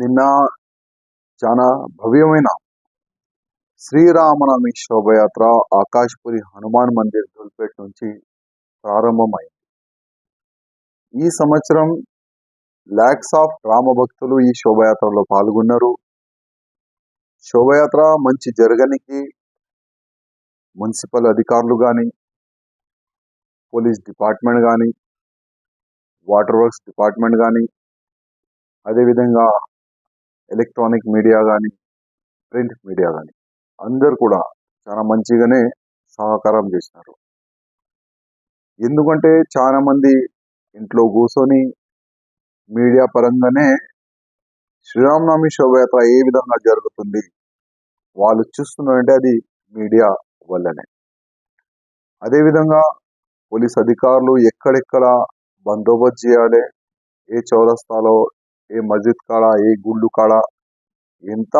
నిన్న చాలా భవ్యమైన శ్రీరామనవమి శోభయాత్ర ఆకాశపురి హనుమాన్ మందిర్ దుల్పేట్ నుంచి ప్రారంభమైంది. ఈ సంవత్సరం ల్యాక్స్ ఆఫ్ రామ భక్తులు ఈ శోభయాత్రలో పాల్గొన్నారు. శోభయాత్ర మంచి జరగనికి మున్సిపల్ అధికారులు కానీ పోలీస్ డిపార్ట్మెంట్ కానీ వాటర్ వర్క్స్ డిపార్ట్మెంట్ కానీ అదేవిధంగా ఎలక్ట్రానిక్ మీడియా కానీ ప్రింట్ మీడియా కానీ అందరు కూడా చాలా మంచిగానే సహకారం చేసినారు ఎందుకంటే చాలా మంది ఇంట్లో కూర్చొని మీడియా పరంగానే శ్రీరామనవమి శోభయాత్ర ఏ విధంగా జరుగుతుంది వాళ్ళు చూస్తున్నారంటే అది మీడియా వల్లనే. అదేవిధంగా పోలీస్ అధికారులు ఎక్కడెక్కడ బందోబస్తు చేయాలి ఏ చౌరస్తాలో ఏ మస్జిద్ కాడ ఏ గుళ్ళు కాడ ఎంత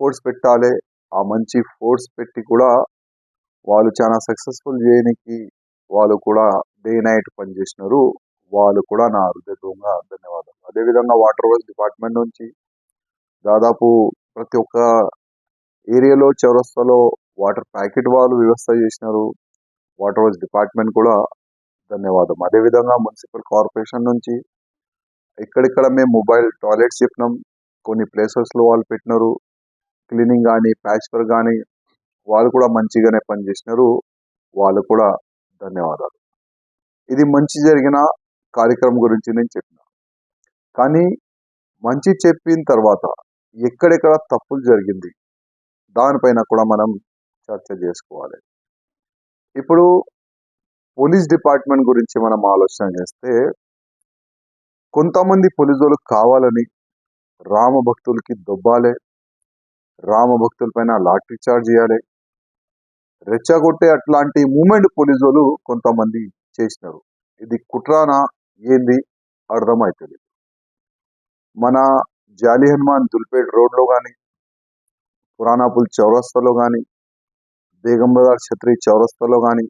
ఫోర్స్ పెట్టాలి ఆ మంచి ఫోర్స్ పెట్టి కూడా వాళ్ళు చాలా సక్సెస్ఫుల్ చేయడానికి వాళ్ళు కూడా డే నైట్ పనిచేసినారు వాళ్ళు కూడా నా హృదయపూర్వకంగా ధన్యవాదాలు. అదేవిధంగా వాటర్ వర్క్స్ డిపార్ట్మెంట్ నుంచి దాదాపు ప్రతి ఒక్క ఏరియాలో చౌరస్తాలో వాటర్ ప్యాకెట్ వాళ్ళు వ్యవస్థ చేసినారు. వాటర్ వర్క్స్ డిపార్ట్మెంట్ కూడా ధన్యవాదం. అదేవిధంగా మున్సిపల్ కార్పొరేషన్ నుంచి ఎక్కడెక్కడ మేము మొబైల్ టాయిలెట్స్ చెప్పినాం. కొన్ని ప్లేసెస్లో వాళ్ళు పెట్టినారు. క్లీనింగ్ కానీ ప్యాచ్ వర్క్ కానీ వాళ్ళు కూడా మంచిగానే పనిచేసినారు వాళ్ళు కూడా ధన్యవాదాలు. ఇది మంచి జరిగిన కార్యక్రమం గురించి నేను చెప్పిన. కానీ మంచి చెప్పిన తర్వాత ఎక్కడెక్కడ తప్పులు జరిగింది దానిపైన కూడా మనం చర్చ చేసుకోవాలి. ఇప్పుడు పోలీస్ డిపార్ట్మెంట్ గురించి మనం ఆలోచన చేస్తే కొంతమంది పొలిజోలు కావాలని రామ భక్తులకి దొబ్బాలే రామ భక్తులపైన లాటరీ చార్జ్ చేయాలి. రెచ్చగొట్టే అట్లాంటి మూమెంట్ పోలీసులు కొంతమంది చేసినారు. ఇది కుట్రానా? ఏంది? అర్థమవుతుంది మన జాలి హనుమాన్ దుల్పేట్ రోడ్లో కానీ పురాణాపుల్ చౌరస్తాలో కానీ బేగం బజార్ ఛత్రి చౌరస్తాలో కానీ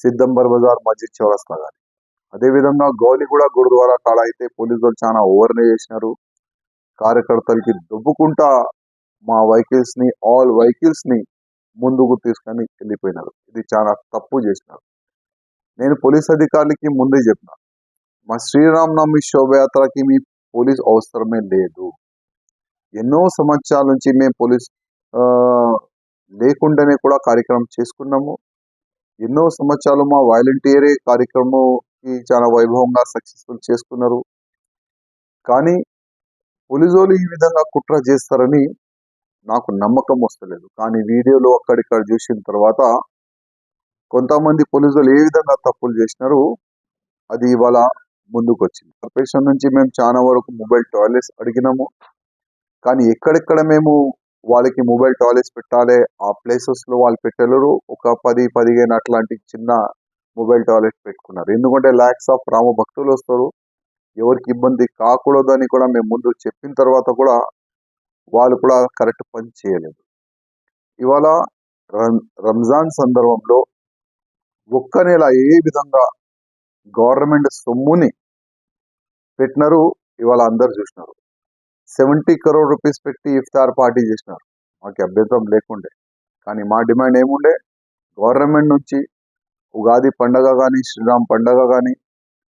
సిద్దంబర్ బజార్ మస్జిద్ చౌరస్తా కానీ అదేవిధంగా గౌలిగూడ గురుద్వారా కాడ అయితే పోలీసులు చాలా ఓవర్నే చేసినారు. కార్యకర్తలకి దుబ్బుకుంటా మా వెహికల్స్ని ఆల్ వెహికల్స్ని ముందుకు తీసుకొని వెళ్ళిపోయినారు. ఇది చాలా తప్పు చేసినారు. నేను పోలీస్ అధికారులకి ముందే చెప్పిన మా శ్రీరామనవమి శోభయాత్రకి మీ పోలీస్ అవసరమే లేదు. ఎన్నో సంవత్సరాల నుంచి మేము పోలీస్ లేకుండానే కూడా కార్యక్రమం చేసుకున్నాము. ఎన్నో సంవత్సరాలు మా వాలంటీరే కార్యక్రమం చాలా వైభవంగా సక్సెస్ఫుల్ చేసుకున్నారు. కానీ పోలీసులు ఈ విధంగా కుట్ర చేస్తారని నాకు నమ్మకం వస్తలేదు. కానీ వీడియోలో అక్కడిక్కడ చూసిన తర్వాత కొంతమంది పోలీసులు ఏ విధంగా తప్పులు చేసినారు అది ఇవాళ ముందుకు వచ్చింది కార్పొరేషన్ నుంచి మేము చాలా వరకు మొబైల్ టాయిలెట్స్ అడిగినాము. కానీ ఎక్కడెక్కడ మేము వాళ్ళకి మొబైల్ టాయిలెట్స్ పెట్టాలి ఆ ప్లేసెస్లో వాళ్ళు పెట్టలేరు. ఒక పది పదిహేను అట్లాంటి చిన్న మొబైల్ టాయిలెట్ పెట్టుకున్నారు. ఎందుకంటే ల్యాక్స్ ఆఫ్ రామ భక్తులు వస్తారు. ఎవరికి ఇబ్బంది కాకూడదని కూడా మేము ముందు చెప్పిన తర్వాత కూడా వాళ్ళు కూడా కరెక్ట్ పని చేయలేదు. ఇవాళ రం- రంజాన్ సందర్భంలో ఒక్క నెల ఏ విధంగా గవర్నమెంట్ సొమ్ముని పెట్టినారు? ఇవాళ అందరు చూసినారు. సెవెంటీ కరోడ్ రూపీస్ పెట్టి ఇఫ్తార్ పార్టీ చేసినారు. మాకు అభ్యంతరం లేకుండే. కానీ మా డిమాండ్ ఏముండే? గవర్నమెంట్ నుంచి ఉగాది పండగ కానీ శ్రీరామ్ పండగ కానీ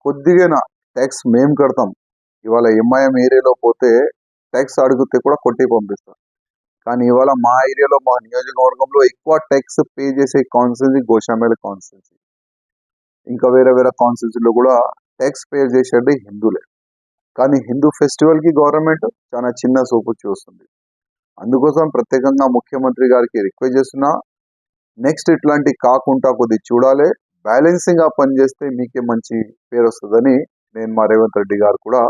కొద్దిగా ట్యాక్స్ మేము కడతాం. ఇవాళ ఎంఐఎం ఏరియాలో పోతే ట్యాక్స్ అడిగితే కూడా కొట్టి పంపిస్తాం. కానీ ఇవాళ మా ఏరియాలో మా నియోజకవర్గంలో ఎక్కువ ట్యాక్స్ పే చేసే కాన్స్టిట్యూన్సీ గోషామేల కాన్స్టిట్యూన్సీ ఇంకా వేరే వేరే కాన్స్టిట్యూన్సీలో కూడా ట్యాక్స్ పే చేసేది హిందువులే. కానీ హిందూ ఫెస్టివల్కి గవర్నమెంట్ చాలా చిన్న సోపు చూస్తుంది. అందుకోసం ప్రత్యేకంగా ముఖ్యమంత్రి గారికి రిక్వెస్ట్ చేస్తున్నా నెక్స్ట్ ఇట్లాంటి కాకుండా కొద్ది చూడాలి. బ్యాలెన్సింగ్గా పనిచేస్తే మీకే మంచి పేరు వస్తుందని నేను మా రేవంత్ రెడ్డి గారు కూడా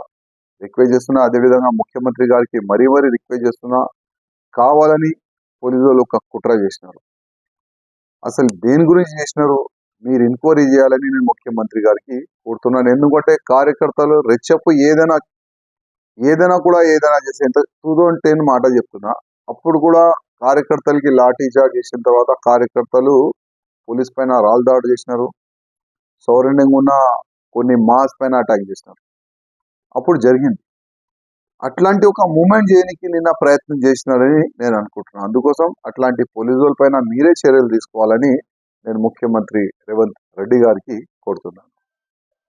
రిక్వెస్ట్ చేస్తున్నా. అదేవిధంగా ముఖ్యమంత్రి గారికి మరీ మరీ రిక్వెస్ట్ చేస్తున్నా. కావాలని పోలీసులు ఒక కుట్ర చేసినారు. అసలు దేని గురించి చేసినారు? మీరు ఎంక్వైరీ చేయాలని నేను ముఖ్యమంత్రి గారికి కోరుతున్నాను ఎందుకంటే కార్యకర్తలు రెచ్చప్పు ఏదైనా ఏదైనా కూడా ఏదైనా చేసే ఎంత టూ థౌజండ్ టెన్ మాట చెప్తున్నా. అప్పుడు కూడా కార్యకర్తలకి లాఠీ చార్జ్ చేసిన తర్వాత కార్యకర్తలు పోలీస్ పైన రాళ్ళు దాడి చేసినారు. సౌరండంగా ఉన్న కొన్ని మాస్ పైన అటాక్ చేసినారు. అప్పుడు జరిగింది. అట్లాంటి ఒక మూమెంట్ చేయడానికి నిన్న ప్రయత్నం చేసినారని నేను అనుకుంటున్నాను అందుకోసం అట్లాంటి పోలీసుల పైన మీరే చర్యలు తీసుకోవాలని నేను ముఖ్యమంత్రి రేవంత్ రెడ్డి గారికి కోరుతున్నాను.